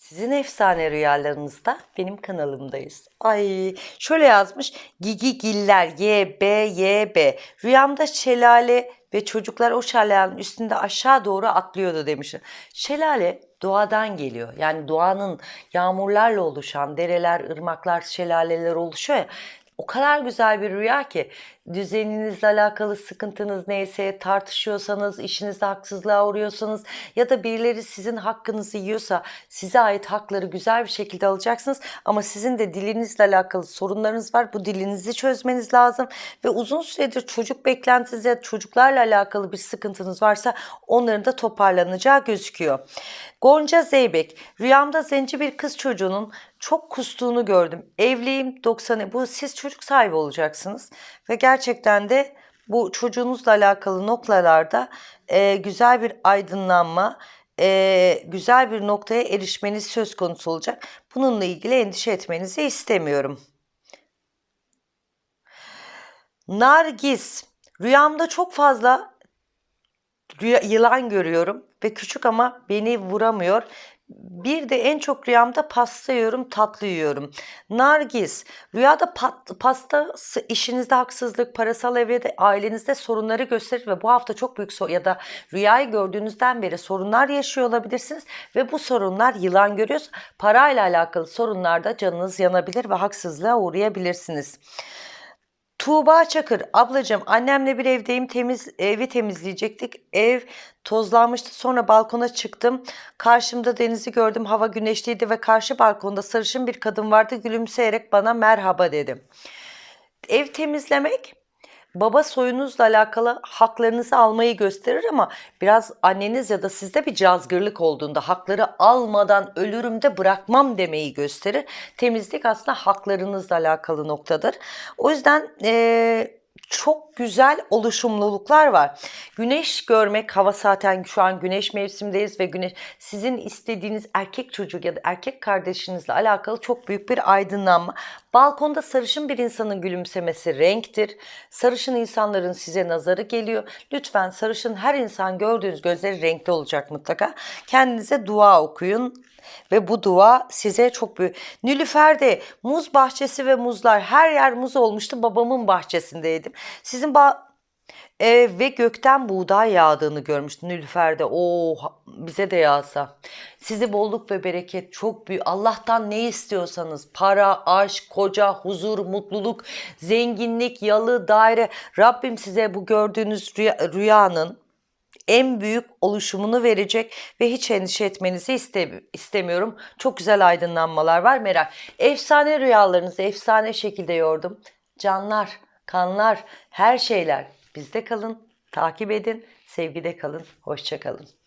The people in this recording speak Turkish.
Sizin efsane rüyalarınızda benim kanalımdayız. Ay şöyle yazmış. Gigi Giller Y B Y B. Rüyamda şelale ve çocuklar o şelalenin üstünde aşağı doğru atlıyordu demiş. Şelale doğadan geliyor. Yani doğanın yağmurlarla oluşan dereler, ırmaklar, şelaleler oluşuyor ya. O kadar güzel bir rüya ki düzeninizle alakalı sıkıntınız neyse tartışıyorsanız, işinizde haksızlığa uğruyorsanız ya da birileri sizin hakkınızı yiyorsa size ait hakları güzel bir şekilde alacaksınız. Ama sizin de dilinizle alakalı sorunlarınız var. Bu dilinizi çözmeniz lazım ve uzun süredir çocuk beklentiniz ya çocuklarla alakalı bir sıkıntınız varsa onların da toparlanacağı gözüküyor. Gonca Zeybek, rüyamda zenci bir kız çocuğunun çok kustuğunu gördüm. Evliyim 90 bu siz çocuk sahibi olacaksınız ve gerçekten de bu çocuğunuzla alakalı noktalarda e, güzel bir aydınlanma, e, güzel bir noktaya erişmeniz söz konusu olacak. Bununla ilgili endişe etmenizi istemiyorum. Nargis, rüyamda çok fazla rüya- yılan görüyorum ve küçük ama beni vuramıyor. Bir de en çok rüyamda pasta yiyorum, tatlı yiyorum. Nargis, rüyada pat, pasta işinizde haksızlık, parasal evrede, ailenizde sorunları gösterir ve bu hafta çok büyük ya da rüyayı gördüğünüzden beri sorunlar yaşıyor olabilirsiniz ve bu sorunlar yılan görüyorsa parayla alakalı sorunlarda canınız yanabilir ve haksızlığa uğrayabilirsiniz. Tuğba Çakır, ablacığım annemle bir evdeyim temiz evi temizleyecektik. Ev tozlanmıştı sonra balkona çıktım. Karşımda denizi gördüm hava güneşliydi ve karşı balkonda sarışın bir kadın vardı gülümseyerek bana merhaba dedim. Ev temizlemek baba soyunuzla alakalı haklarınızı almayı gösterir ama biraz anneniz ya da sizde bir cazgırlık olduğunda hakları almadan ölürüm de bırakmam demeyi gösterir. Temizlik aslında haklarınızla alakalı noktadır. O yüzden eee, çok güzel oluşumluluklar var. Güneş görmek, hava zaten şu an güneş mevsimdeyiz ve güneş sizin istediğiniz erkek çocuk ya da erkek kardeşinizle alakalı çok büyük bir aydınlanma. Balkonda sarışın bir insanın gülümsemesi renktir. Sarışın insanların size nazarı geliyor. Lütfen sarışın her insan gördüğünüz gözleri renkli olacak mutlaka. Kendinize dua okuyun. Ve bu dua size çok büyük. Nilüfer'de muz bahçesi ve muzlar her yer muz olmuştu. Babamın bahçesindeydim. Sizin ba e, ve gökten buğday yağdığını görmüştüm Nilüfer'de. Oo bize de yağsa. Sizi bolluk ve bereket çok büyük. Allah'tan ne istiyorsanız para, aşk, koca, huzur, mutluluk, zenginlik, yalı, daire. Rabbim size bu gördüğünüz rüya, rüyanın en büyük oluşumunu verecek ve hiç endişe etmenizi iste- istemiyorum. Çok güzel aydınlanmalar var merak. Efsane rüyalarınızı efsane şekilde yordum. Canlar, kanlar, her şeyler bizde kalın. Takip edin, sevgide kalın, hoşça kalın.